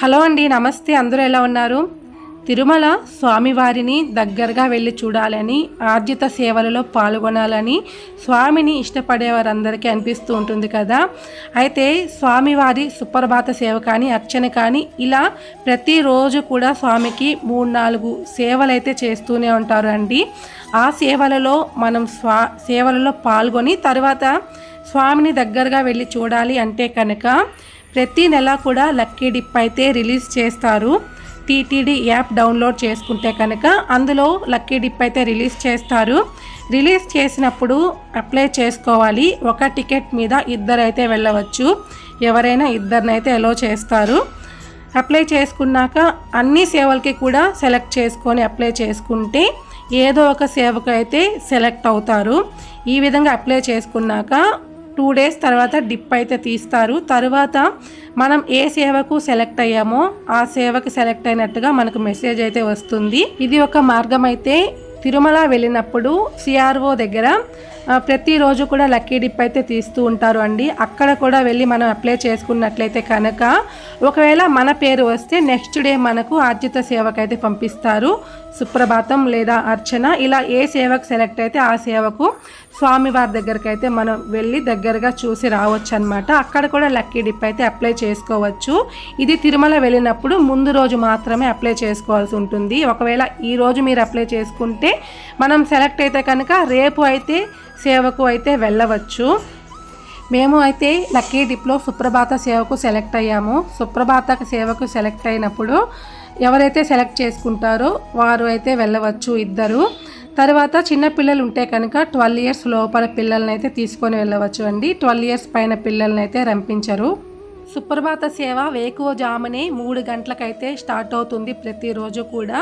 Hello అండి నమస్తే. అందరూ ఎలా ఉన్నారు? తిరుమల స్వామివారిని దగ్గరగా వెళ్ళి చూడాలని ఆర్జిత సేవలలో పాల్గొనాలని స్వామిని ఇష్టపడే వారందరికీ అనిపిస్తూ ఉంటుంది కదా. అయితే స్వామివారి సుప్రభాత సేవ కానీ అర్చన కానీ ఇలా ప్రతిరోజు కూడా స్వామికి మూడు నాలుగు సేవలైతే చేస్తూనే ఉంటారు అండి. ఆ సేవలలో మనం స్వా సేవలలో పాల్గొని తర్వాత స్వామిని దగ్గరగా వెళ్ళి చూడాలి అంటే కనుక ప్రతి నెల కూడా లక్కీ డిప్ అయితే రిలీజ్ చేస్తారు. టీటీడీ యాప్ డౌన్లోడ్ చేసుకుంటే కనుక అందులో లక్కీ డిప్ అయితే రిలీజ్ చేస్తారు. రిలీజ్ చేసినప్పుడు అప్లై చేసుకోవాలి. ఒక టికెట్ మీద ఇద్దరైతే వెళ్ళవచ్చు. ఎవరైనా ఇద్దరినైతే ఎలో చేస్తారు. అప్లై చేసుకున్నాక అన్ని సేవలకి కూడా సెలెక్ట్ చేసుకొని అప్లై చేసుకుంటే ఏదో ఒక సేవకు అయితే సెలెక్ట్ అవుతారు. ఈ విధంగా అప్లై చేసుకున్నాక టూ డేస్ తర్వాత డిప్ అయితే తీస్తారు. తర్వాత మనం ఏ సేవకు సెలెక్ట్ అయ్యామో ఆ సేవకు సెలెక్ట్ అయినట్టుగా మనకు మెసేజ్ అయితే వస్తుంది. ఇది ఒక మార్గం అయితే తిరుమల వెళ్ళినప్పుడు సిఆర్ఓ దగ్గర ప్రతిరోజు కూడా లక్కీ డిప్ అయితే తీస్తూ ఉంటారు అండి. అక్కడ కూడా వెళ్ళి మనం అప్లై చేసుకున్నట్లయితే కనుక ఒకవేళ మన పేరు వస్తే నెక్స్ట్ డే మనకు ఆర్జిత సేవకు అయితే పంపిస్తారు. సుప్రభాతం లేదా అర్చన. ఇలా ఏ సేవకు సెలెక్ట్ అయితే ఆ సేవకు స్వామివారి దగ్గరికి అయితే మనం వెళ్ళి దగ్గరగా చూసి రావచ్చు అనమాట అక్కడ కూడా లక్కీ డిప్ అయితే అప్లై చేసుకోవచ్చు. ఇది తిరుమల వెళ్ళినప్పుడు ముందు రోజు మాత్రమే అప్లై చేసుకోవాల్సి ఉంటుంది. ఒకవేళ ఈ రోజు మీరు అప్లై చేసుకుంటే మనం సెలెక్ట్ అయితే కనుక రేపు అయితే సేవకు అయితే వెళ్ళవచ్చు. మేము అయితే లక్కీ డిప్లో సుప్రభాత సేవకు సెలెక్ట్ అయ్యాము. సుప్రభాత సేవకు సెలెక్ట్ అయినప్పుడు ఎవరైతే సెలెక్ట్ చేసుకుంటారో వారు అయితే వెళ్ళవచ్చు ఇద్దరు. తర్వాత చిన్న పిల్లలు ఉంటే కనుక ట్వెల్వ్ ఇయర్స్ లోపల పిల్లల్ని అయితే తీసుకొని వెళ్ళవచ్చు అండి. ట్వెల్వ్ ఇయర్స్ పైన పిల్లల్ని అయితే రంపించరు సుప్రభాత సేవ వేకువ జామునే మూడు గంటలకైతే స్టార్ట్ అవుతుంది ప్రతిరోజు కూడా.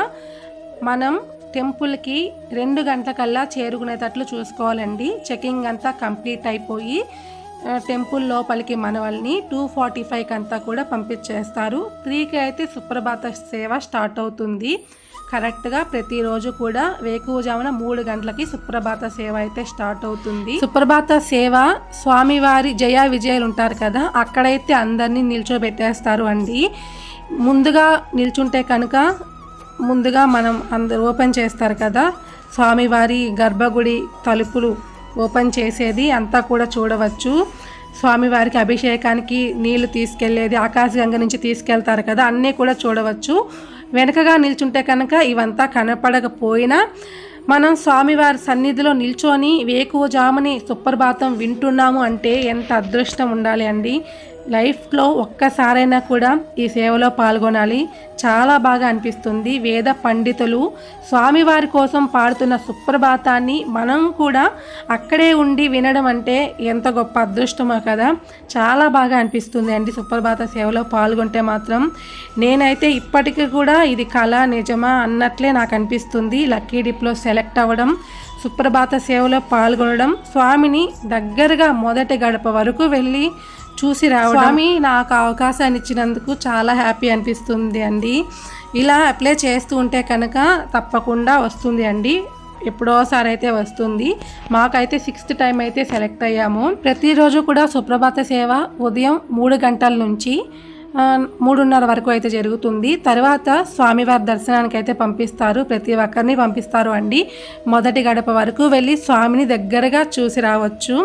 మనం టెంపుల్కి రెండు గంటలకల్లా చేరుకునేటట్లు చూసుకోవాలండి. చెకింగ్ అంతా కంప్లీట్ అయిపోయి టెంపుల్ లోపలికి మనవల్ని టూ ఫార్టీ ఫైవ్కి అంతా కూడా పంపించేస్తారు. త్రీకి అయితే సుప్రభాత సేవ స్టార్ట్ అవుతుంది. కరెక్ట్గా ప్రతిరోజు కూడా వేకువజామున మూడు గంటలకి సుప్రభాత సేవ అయితే స్టార్ట్ అవుతుంది. సుప్రభాత సేవ స్వామివారి జయ విజయాలు ఉంటారు కదా అక్కడైతే అందరినీ నిల్చోబెట్టేస్తారు అండి. ముందుగా నిల్చుంటే కనుక ముందుగా మనం అందరు ఓపెన్ చేస్తారు కదా. స్వామివారి గర్భగుడి తలుపులు ఓపెన్ చేసేది అంతా కూడా చూడవచ్చు. స్వామివారికి అభిషేకానికి నీళ్ళు తీసుకెళ్ళేది ఆకాశగంగ నుంచి తీసుకెళ్తారు కదా అన్నీ కూడా చూడవచ్చు. వెనకగా నిల్చుంటే కనుక ఇవంతా కనపడకపోయినా మనం స్వామివారి సన్నిధిలో నిల్చొని వేకువజాముని సుప్రభాతం వింటున్నాము అంటే ఎంత అదృష్టం ఉండాలి అండి. లైఫ్లో ఒక్కసారైనా కూడా ఈ సేవలో పాల్గొనాలి. చాలా బాగా అనిపిస్తుంది. వేద పండితులు స్వామివారి కోసం పాడుతున్న సుప్రభాతాన్ని మనం కూడా అక్కడే ఉండి వినడం అంటే ఎంత గొప్ప అదృష్టమో కదా. చాలా బాగా అనిపిస్తుంది అండి సుప్రభాత సేవలో పాల్గొంటే మాత్రం. నేనైతే ఇప్పటికీ కూడా ఇది కళ నిజమా అన్నట్లే నాకు అనిపిస్తుంది. లక్కీ డిప్లో సెలెక్ట్ అవ్వడం సుప్రభాత సేవలో పాల్గొనడం స్వామిని దగ్గరగా మొదటి గడప వరకు వెళ్ళి చూసి రావడం. స్వామి నాకు అవకాశాన్ని ఇచ్చినందుకు చాలా హ్యాపీ అనిపిస్తుంది అండి. ఇలా అప్లై చేస్తూ ఉంటే కనుక తప్పకుండా వస్తుంది అండి. ఎప్పుడోసారి అయితే వస్తుంది. మాకైతే సిక్స్త్ టైం అయితే సెలెక్ట్ అయ్యాము. ప్రతిరోజు కూడా సుప్రభాత సేవ ఉదయం మూడు గంటల నుంచి మూడున్నర వరకు అయితే జరుగుతుంది. తర్వాత స్వామివారి దర్శనానికి అయితే పంపిస్తారు. ప్రతి ఒక్కరిని పంపిస్తారు అండి. మొదటి గడప వరకు వెళ్ళి స్వామిని దగ్గరగా చూసి రావచ్చు.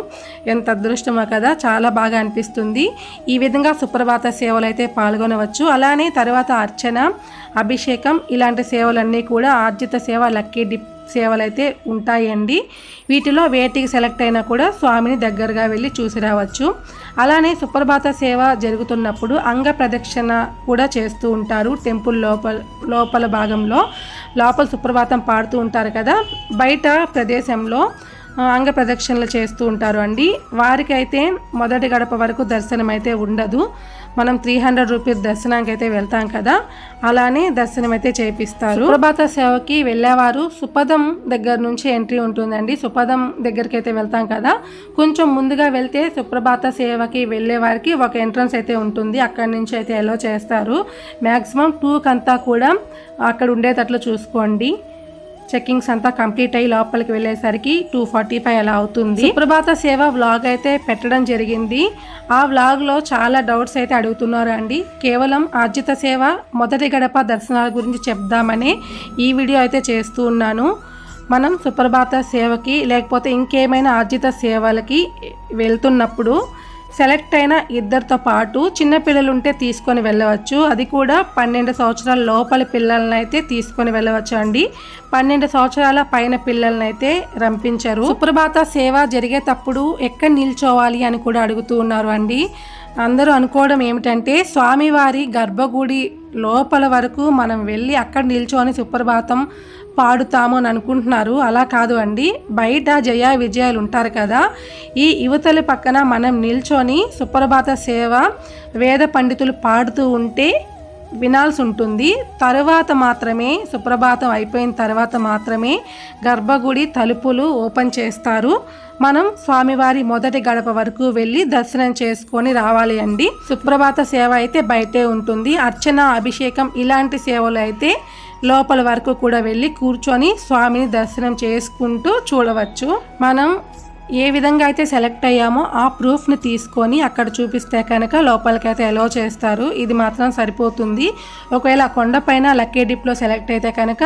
ఎంత అదృష్టమో కదా చాలా బాగా అనిపిస్తుంది. ఈ విధంగా సుప్రభాత సేవలు అయితే పాల్గొనవచ్చు. అలానే తర్వాత అర్చన అభిషేకం ఇలాంటి సేవలన్నీ కూడా ఆర్జిత సేవ లక్కీ డిప్ సేవలు అయితే ఉంటాయండి. వీటిలో వేటికి సెలెక్ట్ అయినా కూడా స్వామిని దగ్గరగా వెళ్ళి చూసి రావచ్చు. అలానే సుప్రభాత సేవ జరుగుతున్నప్పుడు అంగ ప్రదక్షిణ కూడా చేస్తూ ఉంటారు. టెంపుల్ లోపల లోపల భాగంలో లోపల సుప్రభాతం పాడుతూ ఉంటారు కదా. బయట ప్రదేశంలో అంగ ప్రదక్షిణలు చేస్తూ ఉంటారు అండి. వారికైతే మొదటి గడప వరకు దర్శనం అయితే ఉండదు. మనం త్రీ హండ్రెడ్ రూపీస్ దర్శనానికి అయితే వెళ్తాం కదా అలానే దర్శనం అయితే చేపిస్తారు. సుప్రభాత సేవకి వెళ్ళేవారు సుపదం దగ్గర నుంచి ఎంట్రీ ఉంటుందండి. సుపదం దగ్గరికి అయితే వెళ్తాం కదా కొంచెం ముందుగా వెళ్తే సుప్రభాత సేవకి వెళ్ళే వారికి ఒక ఎంట్రన్స్ అయితే ఉంటుంది. అక్కడి నుంచి అయితే ఎలో చేస్తారు. మ్యాక్సిమం టూకంతా కూడా అక్కడ ఉండేటట్లు చూసుకోండి. చెక్కింగ్స్ అంతా కంప్లీట్ అయ్యి లోపలికి వెళ్ళేసరికి టూ ఫార్టీ ఫైవ్ అలా అవుతుంది. సుప్రభాత సేవ వ్లాగ్ అయితే పెట్టడం జరిగింది. ఆ వ్లాగ్లో చాలా డౌట్స్ అయితే అడుగుతున్నారు అండి కేవలం ఆర్జిత సేవ మొదటి గడప దర్శనాల గురించి చెప్దామని ఈ వీడియో అయితే చేస్తూ ఉన్నాను. మనం సుప్రభాత సేవకి లేకపోతే ఇంకేమైనా ఆర్జిత సేవలకి వెళ్తున్నప్పుడు సెలెక్ట్ అయిన ఇద్దరితో పాటు చిన్నపిల్లలుంటే ఉంటే తీసుకొని వెళ్ళవచ్చు. అది కూడా పన్నెండు సంవత్సరాల లోపలి పిల్లల్ని అయితే తీసుకొని వెళ్ళవచ్చు అండి. పన్నెండు సంవత్సరాల పైన పిల్లల్ని అయితే రంపించరు. సుప్రభాత సేవ జరిగేటప్పుడు ఎక్కడ నిల్చోవాలి అని కూడా అడుగుతూ ఉన్నారు అండి. అందరూ అనుకోవడం ఏమిటంటే స్వామివారి గర్భగుడి లోపల వరకు మనం వెళ్ళి అక్కడ నిల్చొని సుప్రభాతం పాడుతాము అని అనుకుంటున్నారు. అలా కాదు అండి. బయట జయ విజయాలు ఉంటారు కదా. ఈ యువతల పక్కన మనం నిల్చొని సుప్రభాత సేవ వేద పండితులు పాడుతూ ఉంటే వినాల్సి ఉంటుంది. తరువాత మాత్రమే సుప్రభాతం అయిపోయిన తర్వాత మాత్రమే గర్భగుడి తలుపులు ఓపెన్ చేస్తారు. మనం స్వామివారి మొదటి గడప వరకు వెళ్ళి దర్శనం చేసుకొని రావాలి అండి. సుప్రభాత సేవ అయితే బయటే ఉంటుంది. అర్చన అభిషేకం ఇలాంటి సేవలు అయితే లోపల వరకు కూడా వెళ్ళి కూర్చొని స్వామిని దర్శనం చేసుకుంటూ చూడవచ్చు. మనం ఏ విధంగా అయితే సెలెక్ట్ అయ్యామో ఆ ప్రూఫ్ని తీసుకొని అక్కడ చూపిస్తే కనుక లోపలికైతే అలో చేస్తారు. ఇది మాత్రం సరిపోతుంది. ఒకవేళ కొండపైన లక్కీ డిప్లో సెలెక్ట్ అయితే కనుక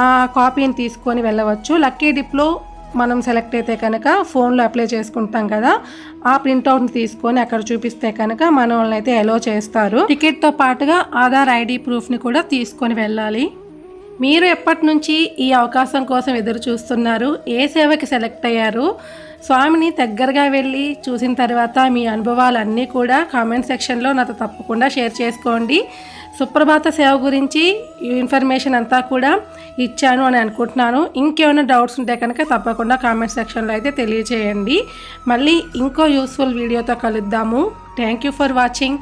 ఆ కాపీని తీసుకొని వెళ్ళవచ్చు. లక్కీ డిప్లో మనం సెలెక్ట్ అయితే కనుక ఫోన్లో అప్లై చేసుకుంటాం కదా ఆ ప్రింట్అవుట్ని తీసుకొని అక్కడ చూపిస్తే కనుక మన వాళ్ళని అయితే అలో చేస్తారు టికెట్తో పాటుగా ఆధార్ ఐడి ప్రూఫ్ని కూడా తీసుకొని వెళ్ళాలి. మీరు ఎప్పటి నుంచి ఈ అవకాశం కోసం ఎదురు చూస్తున్నారు ఏ సేవకి సెలెక్ట్ అయ్యారు? స్వామిని దగ్గరగా వెళ్ళి చూసిన తర్వాత మీ అనుభవాలన్నీ కూడా కామెంట్ సెక్షన్లో నాతో తప్పకుండా షేర్ చేసుకోండి. సుప్రభాత సేవ గురించి ఇన్ఫర్మేషన్ అంతా కూడా ఇచ్చాను అని అనుకుంటున్నాను. ఇంకేమైనా డౌట్స్ ఉంటే కనుక తప్పకుండా కామెంట్ సెక్షన్లో అయితే తెలియచేయండి. మళ్ళీ ఇంకో యూస్ఫుల్ వీడియోతో కలుద్దాము. Thank you for watching.